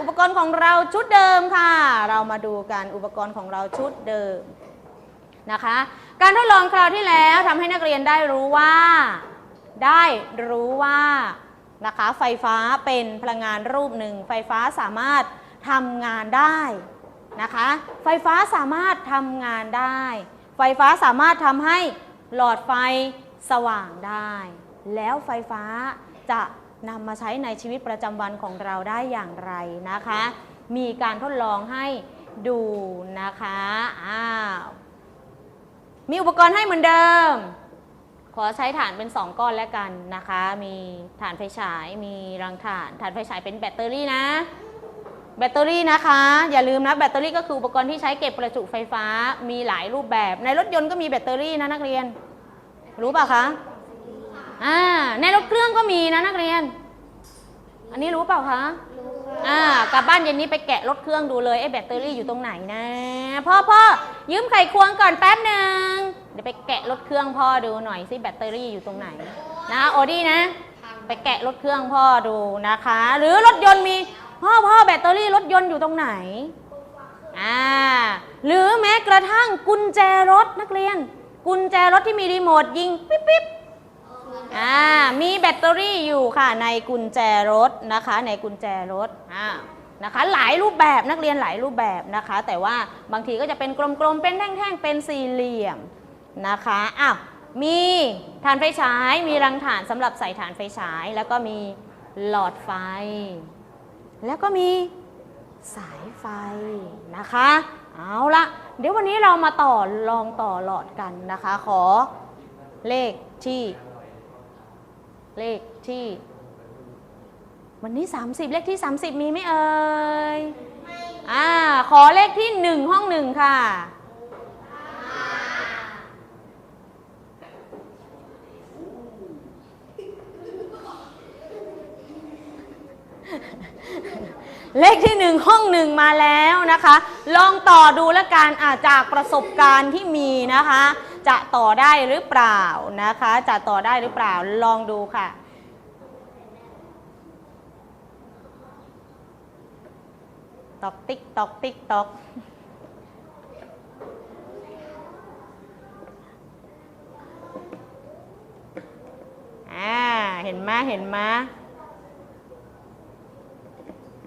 อุปกรณ์ของเราชุดเดิมค่ะ เรามาดูกันอุปกรณ์ของเราชุดเดิมนะคะ การทดลองคราวที่แล้วทำให้นักเรียนได้รู้ว่า ได้รู้ว่านะคะไฟฟ้าเป็นพลังงานรูปหนึ่ง ไฟฟ้าสามารถทำงานได้นะคะ ไฟฟ้าสามารถทำงานได้ ไฟฟ้าสามารถทำให้หลอดไฟสว่างได้ แล้วไฟฟ้าจะ นำมาใช้ในชีวิตประจำวันของเราได้อย่างไรนะคะ มีการทดลองให้ดูนะคะอ้าวมีอุปกรณ์ให้เหมือนเดิม ขอใช้ฐานเป็น 2 ก้อนแล้วกันนะคะ มีฐานไฟฉาย มีรังถ่าน ฐานไฟฉายเป็นแบตเตอรี่นะ แบตเตอรี่นะคะ อย่าลืมนะ แบตเตอรี่ก็คืออุปกรณ์ที่ใช้เก็บประจุไฟฟ้า มีหลายรูปแบบ ในรถยนต์ก็มีแบตเตอรี่นะนักเรียน รู้ป่ะคะ อ่าในรถเครื่องก็มีนะนักเรียน อันนี้รู้เปล่าคะอ่ากลับบ้านเย็นนี้ไปแกะรถเครื่องดูเลยไอ้แบตเตอรี่อยู่ตรงไหนนะพ่อพ่อยืมไขควงก่อนแป๊บหนึ่งเดี๋ยวไปแกะรถเครื่องพ่อดูหน่อยสิแบตเตอรี่อยู่ตรงไหน นะโอดี้นะ ไปแกะรถเครื่องพ่อดูนะคะ หรือรถยนต์มีพ่อพ่อแบตเตอรี่รถยนต์อยู่ตรงไหนอ่าหรือแม้กระทั่งกุญแจรถนักเรียน กุญแจรถที่มีรีโมทยิงปิ๊บปิ๊บ อ่ามีแบตเตอรี่อยู่ค่ะในกุญแจรถนะคะ ในกุญแจรถอ่านะคะหลายรูปแบบนักเรียนหลายรูปแบบนะคะ แต่ว่าบางทีก็จะเป็นกลมๆเป็นแท่งๆเป็นสี่เหลี่ยมนะคะอ้าวมีฐานไฟฉาย มีรังฐานสำหรับใส่ฐานไฟฉาย แล้วก็มีหลอดไฟ แล้วก็มีสายไฟนะคะ เอาละเดี๋ยววันนี้เรามาต่อลองต่อหลอดกันนะคะ ขอเลขที่ เลขที่ วันนี้ 30 เลขที่ 30 มีไหมเอ่ยอ่าขอเลขที่1ห้องหนึ่งค่ะเลขที่หนึ่งห้องหนึ่งมาแล้วนะคะ ลองต่อดูแล้วกันอะจากประสบการณ์ที่มีนะคะ จะต่อได้หรือเปล่านะคะ จะต่อได้หรือเปล่าลองดูค่ะ ตอกติ๊กตอกติ๊กตอกอ่าเห็นไหมเห็นไหม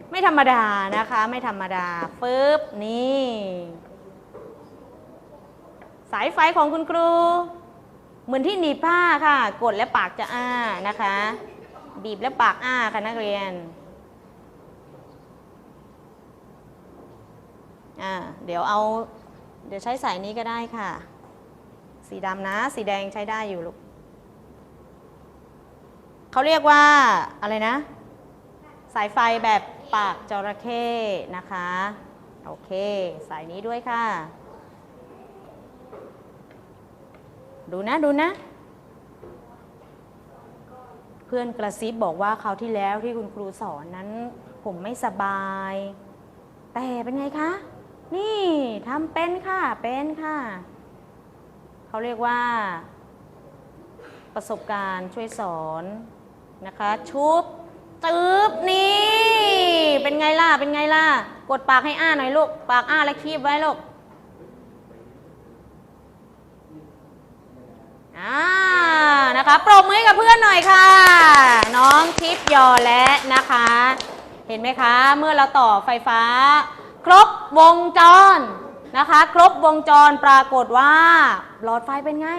ไม่ธรรมดานะคะ ไม่ธรรมดาฟึบนี่ สายไฟของคุณครู เหมือนที่หนีบผ้าค่ะ กดแล้วปากจะอ้านะคะ บีบแล้วปากอ้าค่ะนักเรียนอ่าเดี๋ยวเอา เดี๋ยวใช้สายนี้ก็ได้ค่ะ สีดำนะ สีแดงใช้ได้อยู่ลูกเขาเรียกว่าอะไรนะ สายไฟแบบปากจระเข้นะคะ โอเค สายนี้ด้วยค่ะ ดูนะดูนะ เพื่อนกระซิบบอกว่าคราวที่แล้วที่คุณครูสอนนั้น ผมไม่สบาย แต่เป็นไงคะ นี่ทำเป็นค่ะเป็นค่ะ เขาเรียกว่า ประสบการณ์ช่วยสอนนะคะ ชุบตืบนี่ เป็นไงล่ะ เป็นไงล่ะ กดปากให้อ้าหน่อยลูก ปากอ้าแล้วคีบไว้ลูก อ่านะคะปรบมือให้กับเพื่อนหน่อยค่ะ น้องทิพย์ยอและนะคะ เห็นไหมคะ เมื่อเราต่อไฟฟ้า ครบวงจรนะคะ ครบวงจรปรากฏว่า หลอดไฟเป็นไง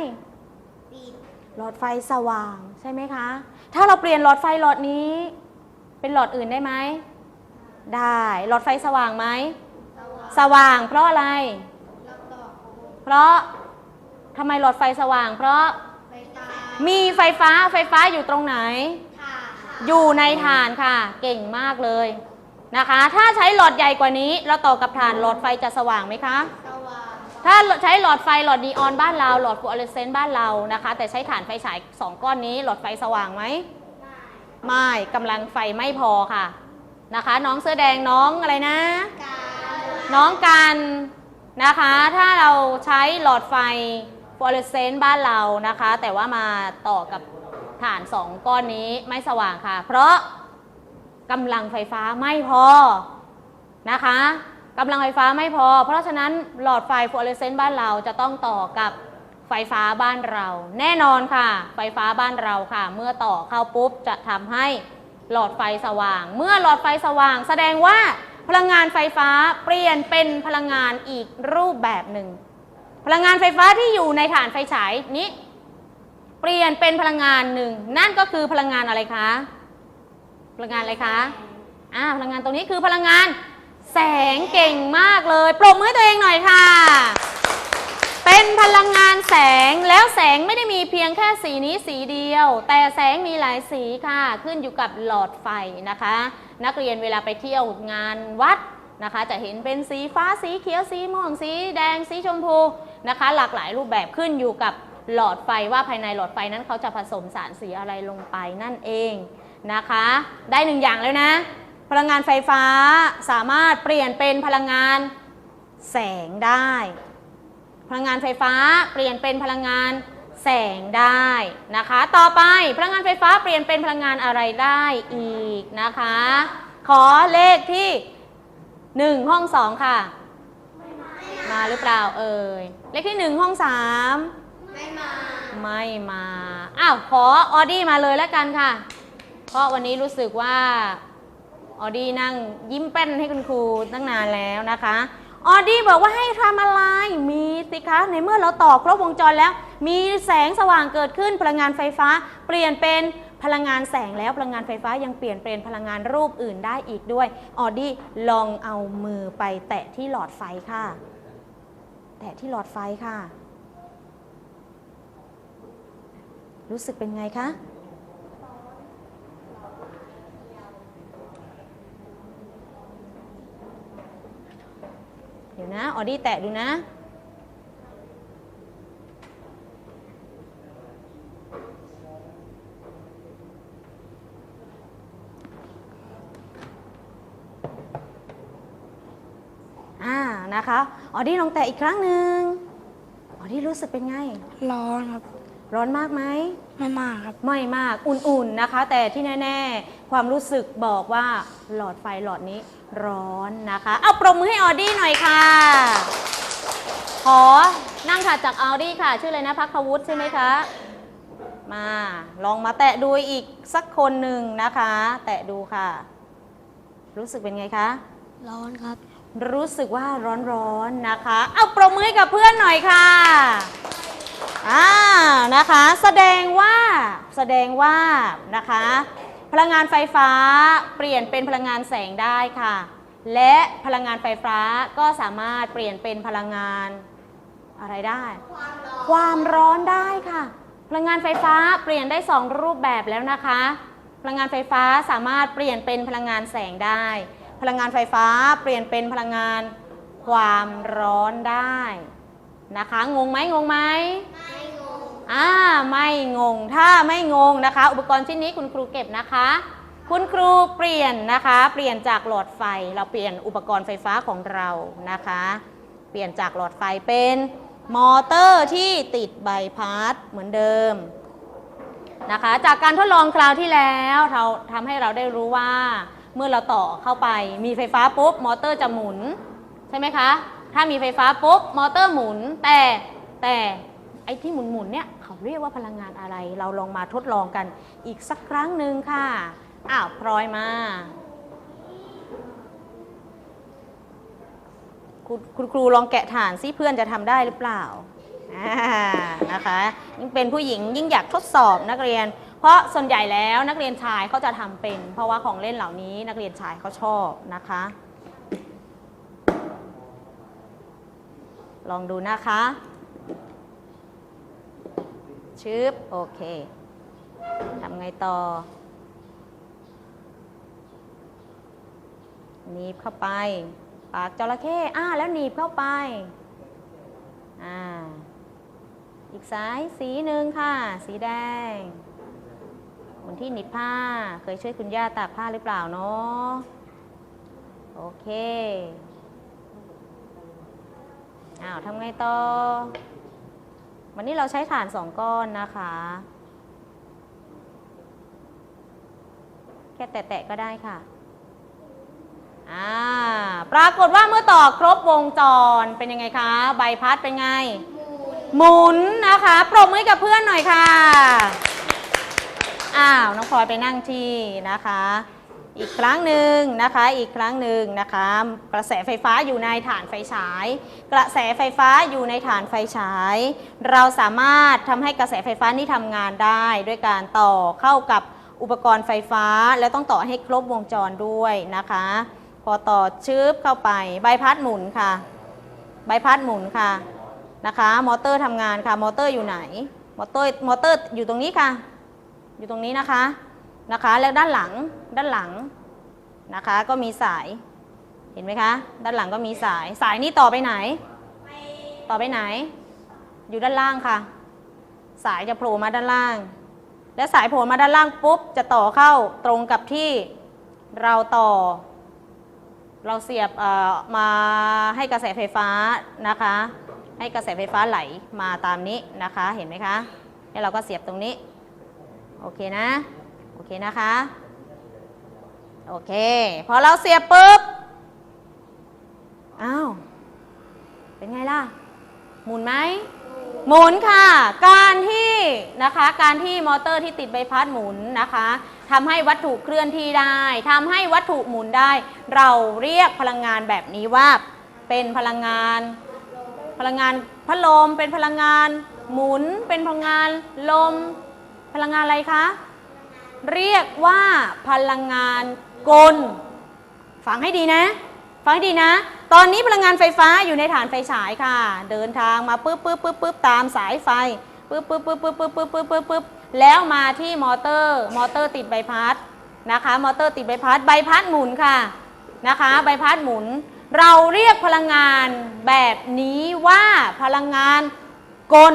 หลอดไฟสว่างใช่ไหมคะ ถ้าเราเปลี่ยนหลอดไฟหลอดนี้ เป็นหลอดอื่นได้ไหม ได้ หลอดไฟสว่างไหม สว่าง เพราะอะไร เพราะ ทำไมหลอดไฟสว่าง เพราะมีไฟฟ้าไฟฟ้าอยู่ตรงไหนอยู่ในฐานค่ะ เก่งมากเลยนะคะ ถ้าใช้หลอดใหญ่กว่านี้ เราต่อกับฐานหลอดไฟจะสว่างไหมคะถ้าใช้หลอดไฟหลอดนีออนบ้านเราหลอดฟลูออเรสเซนต์บ้านเรานะคะ แต่ใช้ฐานไฟฉายสองก้อนนี้ หลอดไฟสว่างไหมไม่กำลังไฟไม่พอค่ะนะคะ น้องเสื้อแดงน้องอะไรนะน้องกันนะคะ ถ้าเราใช้หลอดไฟ ฟลูออเรสเซนต์บ้านเรานะคะ แต่ว่ามาต่อกับฐานสองก้อนนี้ไม่สว่างค่ะ เพราะกำลังไฟฟ้าไม่พอนะคะกำลังไฟฟ้าไม่พอ เพราะฉะนั้นหลอดไฟฟลูออเรสเซนต์บ้านเราจะต้องต่อกับไฟฟ้าบ้านเรา แน่นอนค่ะ ไฟฟ้าบ้านเราค่ะ เมื่อต่อเข้าปุ๊บจะทำให้หลอดไฟสว่าง เมื่อหลอดไฟสว่าง แสดงว่าพลังงานไฟฟ้าเปลี่ยนเป็นพลังงานอีกรูปแบบหนึ่ง พลังงานไฟฟ้าที่อยู่ในฐานไฟฉายนี้ เปลี่ยนเป็นพลังงานหนึ่งนั่นก็คือพลังงานอะไรคะ พลังงานอะไรคะอ่าพลังงานตรงนี้คือพลังงานแสงเก่งมากเลยปรบมือให้ตัวเองหน่อยค่ะ เป็นพลังงานแสงแล้วแสงไม่ได้มีเพียงแค่สีนี้สีเดียว แต่แสงมีหลายสีค่ะ ขึ้นอยู่กับหลอดไฟนะคะ นักเรียนเวลาไปเที่ยวงานวัด นะคะ จะเห็นเป็นสีฟ้าสีเขียวสีม่วงสีแดงสีชมพูนะคะ หลากหลายรูปแบบขึ้นอยู่กับหลอดไฟว่าภายในหลอดไฟนั้นเขาจะผสมสารสีอะไรลงไปนั่นเองนะคะ ได้หนึ่งอย่างแล้วนะ พลังงานไฟฟ้าสามารถเปลี่ยนเป็นพลังงานแสงได้ พลังงานไฟฟ้าเปลี่ยนเป็นพลังงานแสงได้นะคะ ต่อไปพลังงานไฟฟ้าเปลี่ยนเป็นพลังงานอะไรได้อีกนะคะ ขอเลขที่ 1ห้อง2ค่ะ มาหรือเปล่าเอ่ยเลขที่1ห้อง3ไม่มา ไม่มาอ้าวขอออดี้มาเลยแล้วกันค่ะ เพราะวันนี้รู้สึกว่าออดี้นั่งยิ้มแป้นให้คุณครูตั้งนานแล้วนะคะออดี้บอกว่าให้ทำอะไร มีสิคะ ในเมื่อเราต่อครบวงจรแล้ว มีแสงสว่างเกิดขึ้นพลังงานไฟฟ้า เปลี่ยนเป็น พลังงานแสงแล้วพลังงานไฟฟ้ายังเปลี่ยนเป็นพลังงานรูปอื่นได้อีกด้วยออดี้ลองเอามือไปแตะที่หลอดไฟค่ะ แตะที่หลอดไฟค่ะ รู้สึกเป็นไงคะเดี๋ยวนะ ออดี้แตะดูนะ อ่านะคะออดี้ลองแตะอีกครั้งหนึ่งออดี้รู้สึกเป็นไง ร้อนครับ ร้อนมากไหม ไม่มากครับ ไม่มากอุ่นๆนะคะ แต่ที่แน่ ๆ ความรู้สึกบอกว่าหลอดไฟหลอดนี้ร้อนนะคะเอาปรบมือให้ออดี้หน่อยค่ะ ขอนั่งค่ะจากออดี้ค่ะ ชื่ออะไรนะพักวุฒิใช่ไหมคะมาลองมาแตะดูอีกสักคนหนึ่งนะคะ แตะดูค่ะ รู้สึกเป็นไงคะ ร้อนครับ รู้สึกว่าร้อนๆนะคะ เอาปรบมือให้กับเพื่อนหน่อยค่ะ อ่า นะคะ แสดงว่า แสดงว่า นะคะ พลังงานไฟฟ้าเปลี่ยนเป็นพลังงานแสงได้ค่ะ และพลังงานไฟฟ้าก็สามารถเปลี่ยนเป็นพลังงานอะไรได้ ความร้อนได้ค่ะ พลังงานไฟฟ้าเปลี่ยนได้สองรูปแบบแล้วนะคะ พลังงานไฟฟ้าสามารถเปลี่ยนเป็นพลังงานแสงได้ พลังงานไฟฟ้าเปลี่ยนเป็นพลังงานความร้อนได้นะคะ งงไหมงงไหมไม่งงอ่าไม่งง ถ้าไม่งงนะคะ อุปกรณ์ชิ้นนี้คุณครูเก็บนะคะ คุณครูเปลี่ยนนะคะ เปลี่ยนจากหลอดไฟ เราเปลี่ยนอุปกรณ์ไฟฟ้าของเรานะคะ เปลี่ยนจากหลอดไฟเป็นมอเตอร์ที่ติดใบพัดเหมือนเดิม นะคะ จากการทดลองคราวที่แล้วเราทำให้เราได้รู้ว่า เมื่อเราต่อเข้าไปมีไฟฟ้าปุ๊บมอเตอร์จะหมุน ใช่ไหมคะ ถ้ามีไฟฟ้าปุ๊บมอเตอร์หมุน แต่แต่ไอ้ที่หมุนหมุนเนี่ยเขาเรียกว่าพลังงานอะไร เราลองมาทดลองกันอีกสักครั้งหนึ่งค่ะอ้าวพลอยมาคุณคุณครูลองแกะฐานซิเพื่อนจะทำได้หรือเปล่าอ่า นะคะ ยิ่งเป็นผู้หญิงยิ่งอยากทดสอบนักเรียน เพราะส่วนใหญ่แล้วนักเรียนชายเขาจะทำเป็น เพราะว่าของเล่นเหล่านี้นักเรียนชายเขาชอบนะคะ ลองดูนะคะชึบโอเคทำไงต่อ หนีบเข้าไป ปากจระเข้อ่าแล้วหนีบเข้าไป อ่า อีกสายสีหนึ่งค่ะ สีแดงคนที่หนีบผ้าเคยช่วยคุณย่าตากผ้าหรือเปล่าเนาะโอเคอ้าวทำไงต่อ วันนี้เราใช้ฐานสองก้อนนะคะ แค่แตะๆก็ได้ค่ะอ่าปรากฏว่าเมื่อต่อครบวงจรเป็นยังไงคะ ใบพัดเป็นไง หมุนนะคะปรบมือให้กับเพื่อนหน่อยค่ะ อ้าว น้องพลอยไปนั่งที่นะคะ อีกครั้งหนึ่งนะคะ อีกครั้งหนึ่งนะคะ กระแสไฟฟ้าอยู่ในฐานไฟฉาย กระแสไฟฟ้าอยู่ในฐานไฟฉาย เราสามารถทำให้กระแสไฟฟ้านี่ทำงานได้ด้วยการต่อเข้ากับอุปกรณ์ไฟฟ้า แล้วต้องต่อให้ครบวงจรด้วยนะคะ พอต่อชึบเข้าไป ใบพัดหมุนค่ะ ใบพัดหมุนค่ะ นะคะ มอเตอร์ทำงานค่ะ มอเตอร์อยู่ไหน มอเตอร์ มอเตอร์อยู่ตรงนี้ค่ะ อยู่ตรงนี้นะคะ นะคะ แล้วด้านหลัง ด้านหลังนะคะ ก็มีสาย เห็นไหมคะ ด้านหลังก็มีสาย สายนี้ต่อไปไหน ต่อไปไหน อยู่ด้านล่างค่ะ สายจะโผล่มาด้านล่าง และสายโผล่มาด้านล่างปุ๊บ จะต่อเข้าตรงกับที่เราต่อ เราเสียบเอ่อมาให้กระแสไฟฟ้านะคะ ให้กระแสไฟฟ้าไหลมาตามนี้นะคะเห็นไหมคะแล้วเราก็เสียบตรงนี้ โอเคนะ โอเคนะคะ โอเค พอเราเสียบปุ๊บ อ้าว เป็นไงล่ะ หมุนไหม หมุนค่ะ การที่นะคะ การที่มอเตอร์ที่ติดใบพัดหมุนนะคะทำให้วัตถุเคลื่อนที่ได้ ทำให้วัตถุหมุนได้ เราเรียกพลังงานแบบนี้ว่า เป็นพลังงาน พลังงานพัดลมเป็นพลังงาน หมุนเป็นพลังงานลม พลังงานอะไรคะ เรียกว่าพลังงานกล ฟังให้ดีนะ ฟังให้ดีนะ ตอนนี้พลังงานไฟฟ้าอยู่ในฐานไฟฉายค่ะ เดินทางมาปึ๊บปึ๊บปึ๊บปึ๊บตามสายไฟปึ๊บปึ๊บปึ๊บปึ๊บปึ๊บปึ๊บปึ๊บปึ๊บปึ๊บแล้วมาที่มอเตอร์ มอเตอร์ติดใบพัดนะคะ มอเตอร์ติดใบพัด ใบพัดหมุนค่ะนะคะ ใบพัดหมุน เราเรียกพลังงานแบบนี้ว่าพลังงานกล